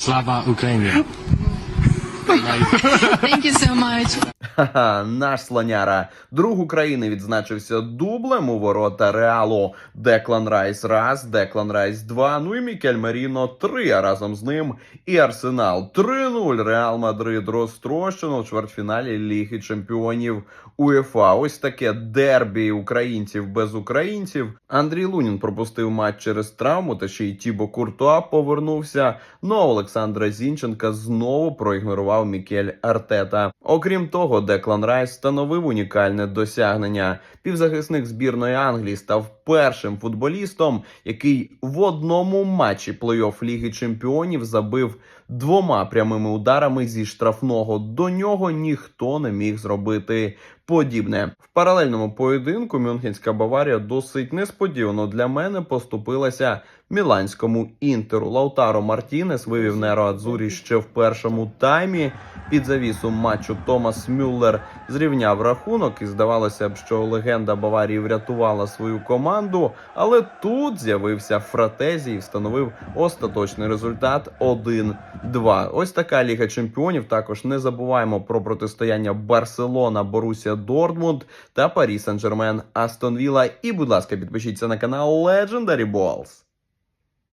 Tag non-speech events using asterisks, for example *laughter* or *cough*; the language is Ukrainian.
Slava Ukraine. *laughs* Thank you so much. Ха-ха, наш слоняра. Друг України відзначився дублем у ворота Реалу. Деклан Райс раз, Деклан Райс два, ну і Мікель Маріно три, а разом з ним і Арсенал. 3-0 Реал Мадрид розтрощено у чвертьфіналі Ліги Чемпіонів УЄФА. Ось таке дербі українців без українців. Андрій Лунін пропустив матч через травму, та ще й Тібо Куртуа повернувся. Ну а Олександра Зінченка знову проігнорував Мікель Артета. Окрім того, Деклан Райс становив унікальне досягнення. Півзахисник збірної Англії став першим футболістом, який в одному матчі плей-офф Ліги Чемпіонів забив двома прямими ударами зі штрафного. До нього ніхто не міг зробити подібне. В паралельному поєдинку Мюнхенська Баварія досить несподівано для мене поступилася міланському інтеру. Лаутаро Мартінес вивів Неро Адзурі ще в першому таймі. Під завісу матчу Томас Мюллер зрівняв рахунок, і здавалося б, що легенда Баварії врятувала свою команду. Але тут з'явився Фратезі і встановив остаточний результат 1-2. Ось така Ліга Чемпіонів. Також не забуваємо про протистояння Барселона, Борусія Дортмунд та Парі Сен-Жермен Астон Вілла. І, будь ласка, підпишіться на канал Legendary Balls.